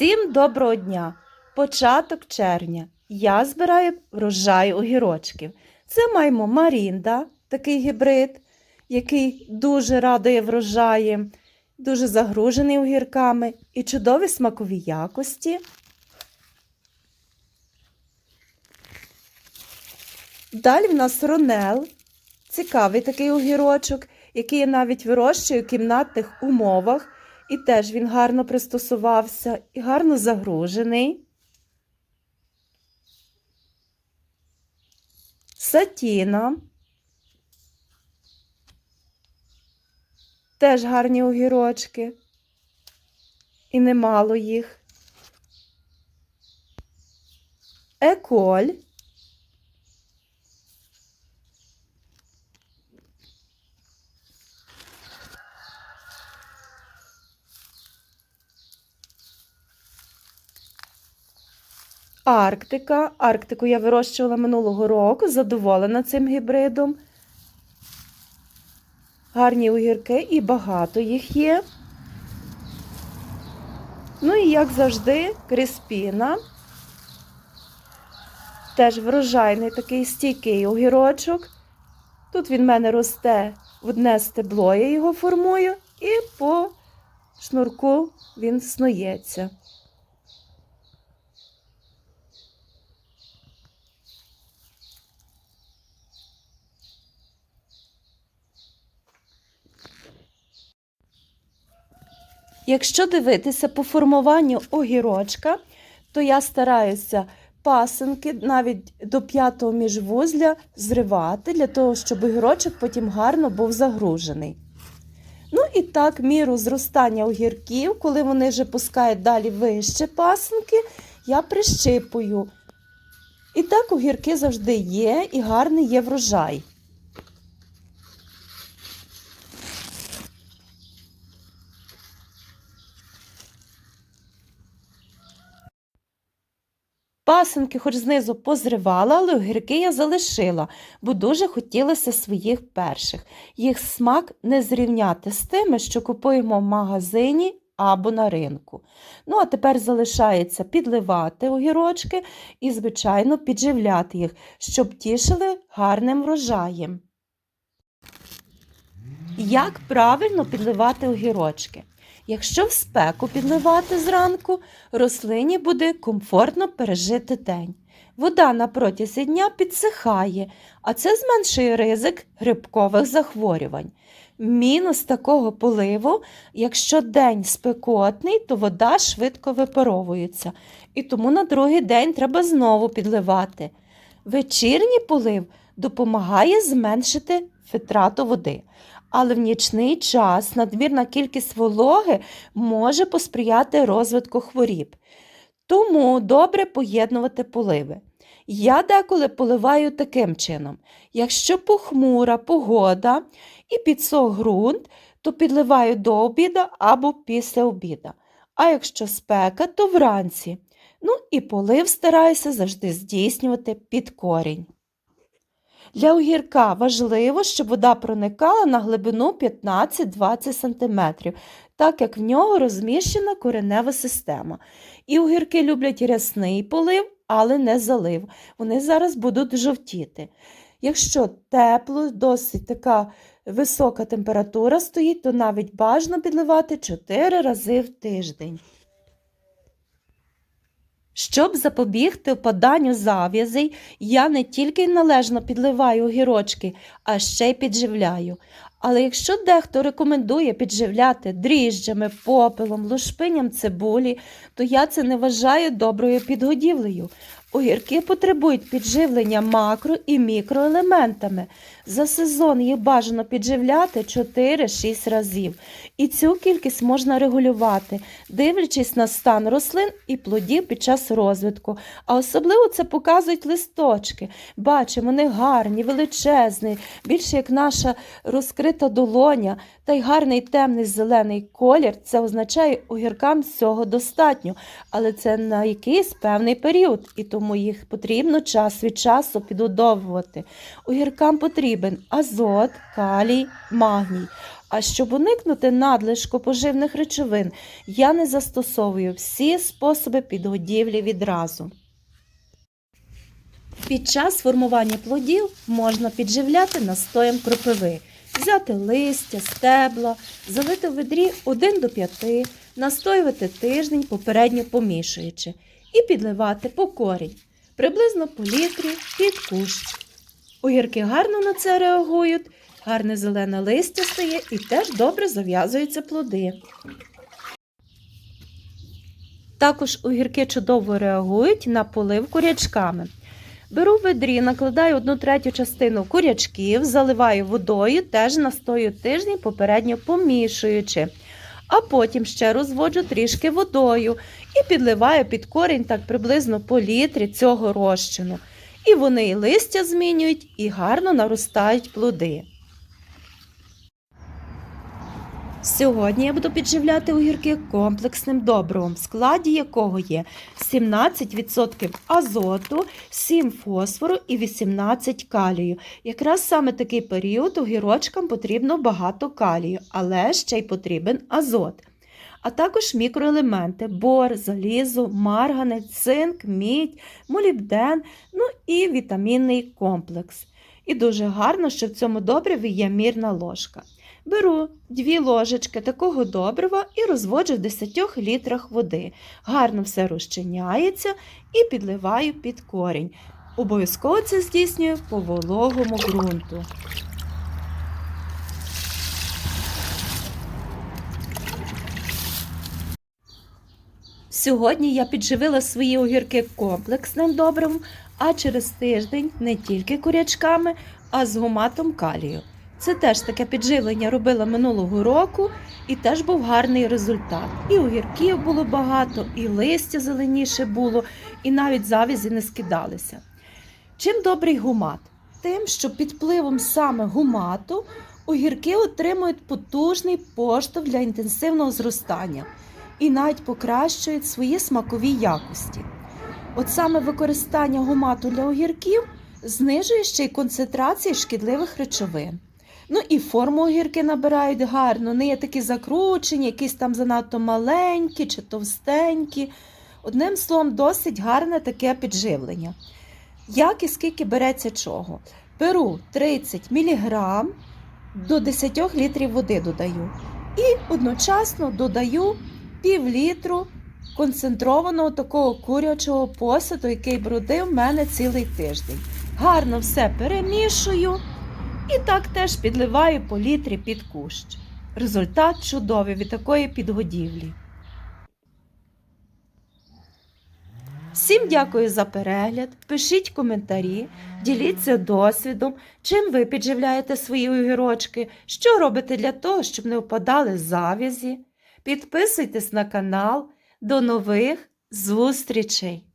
Всім доброго дня! Початок червня. Я збираю врожай огірочків. Це маємо Марінда, такий гібрид, який дуже радує врожаєм, дуже загружений огірками і чудові смакові якості. Далі в нас ронел, цікавий такий огірочок, який я навіть вирощую в кімнатних умовах. І теж він гарно пристосувався і гарно загружений. Сатіна. Теж гарні огірочки. І немало їх. Еколь. Арктика. Арктику я вирощувала минулого року, задоволена цим гібридом. Гарні огірки і багато їх є. Ну і, як завжди, Криспіна. Теж врожайний такий стійкий огірочок. Тут він в мене росте в одне стебло, я його формую, і по шнурку він снується. Якщо дивитися по формуванню огірочка, то я стараюся пасинки навіть до п'ятого міжвузля зривати, для того, щоб огірочок потім гарно був загружений. Ну і так, міру зростання огірків, коли вони вже пускають далі вище пасинки, я прищипую. І так огірки завжди є, і гарний є врожай. Пасенки хоч знизу позривала, але огірки я залишила, бо дуже хотілося своїх перших. Їх смак не зрівняти з тими, що купуємо в магазині або на ринку. Ну, а тепер залишається підливати огірочки і, звичайно, підживляти їх, щоб тішили гарним врожаєм. Як правильно підливати огірочки? Якщо в спеку підливати зранку, рослині буде комфортно пережити день. Вода на протязі дня підсихає, а це зменшує ризик грибкових захворювань. Мінус такого поливу, якщо день спекотний, то вода швидко випаровується, і тому на другий день треба знову підливати. Вечірній полив допомагає зменшити фітрату води але в нічний час надмірна кількість вологи може посприяти розвитку хворіб. Тому добре поєднувати поливи. Я деколи поливаю таким чином: якщо похмура погода і підсох ґрунт, то підливаю до обіда або після обіда. А якщо спека, то вранці. Ну і полив стараюся завжди здійснювати під корінь. Для огірка важливо, щоб вода проникала на глибину 15-20 см, так як в нього розміщена коренева система. І огірки люблять рясний полив, але не залив. Вони зараз будуть жовтіти. Якщо тепло, досить така висока температура стоїть, то навіть бажано підливати 4 рази в тиждень. Щоб запобігти впаданню зав'язей, я не тільки належно підливаю огірочки, а ще й підживляю. Але якщо дехто рекомендує підживляти дріжджами, попелом, лушпиням цибулі, то я це не вважаю доброю підгодівлею. Огірки потребують підживлення макро і мікроелементами. За сезон їх бажано підживляти 4-6 разів. І цю кількість можна регулювати, дивлячись на стан рослин і плодів під час розвитку. А особливо це показують листочки. Бачимо, вони гарні, величезні, більше як наша розкрита долоня, та й гарний темний зелений колір. Це означає, огіркам цього достатньо, але це на якийсь певний період. І тому їх потрібно час від часу підгодовувати. Огіркам потрібен азот, калій, магній. А щоб уникнути надлишку поживних речовин, я не застосовую всі способи підгодівлі відразу. Під час формування плодів можна підживляти настоєм кропиви, взяти листя, стебла, залити в ведрі 1 до 5, настоювати тиждень, попередньо помішуючи, і підливати по корінь, приблизно по літрі під кущ. Огірки гарно на це реагують, гарне зелене листя стає і теж добре зав'язуються плоди. Також огірки чудово реагують на полив курячками. Беру ведрі, накладаю одну третю частину курячків, заливаю водою, теж настою тиждень, попередньо помішуючи. А потім ще розводжу трішки водою і підливаю під корінь так приблизно по літрі цього розчину. І вони і листя змінюють, і гарно наростають плоди. Сьогодні я буду підживляти огірки комплексним добривом, в складі якого є 17% азоту, 7 фосфору і 18 калію. Якраз саме такий період огірочкам потрібно багато калію, але ще й потрібен азот. А також мікроелементи бор, залізо, марганець, цинк, мідь, молібден, ну і вітамінний комплекс. І дуже гарно, що в цьому добриві є мірна ложка. Беру дві ложечки такого добрива і розводжу в 10 літрах води. Гарно все розчиняється і підливаю під корінь. Обов'язково це здійснюю по вологому ґрунту. Сьогодні я підживила свої огірки комплексним добривом, а через тиждень не тільки курячками, а з гуматом калію. Це теж таке підживлення робила минулого року, і теж був гарний результат. І огірків було багато, і листя зеленіше було, і навіть завязі не скидалися. Чим добрий гумат? Тим, що під впливом саме гумату огірки отримують потужний поштовх для інтенсивного зростання і навіть покращують свої смакові якості. От саме використання гумату для огірків знижує ще й концентрації шкідливих речовин. Ну і форму огірки набирають гарно, не є такі закручені, якісь там занадто маленькі чи товстенькі. Одним словом, досить гарне таке підживлення. Як і скільки береться чого? Беру 30 мг до 10 літрів води додаю. І одночасно додаю пів літру концентрованого такого курячого посаду, який бродив в мене цілий тиждень. Гарно все перемішую. І так теж підливаю по літрі під кущ. Результат чудовий від такої підгодівлі. Всім дякую за перегляд. Пишіть коментарі, діліться досвідом, чим ви підживляєте свої огірочки, що робите для того, щоб не впадали завязі. Підписуйтесь на канал. До нових зустрічей!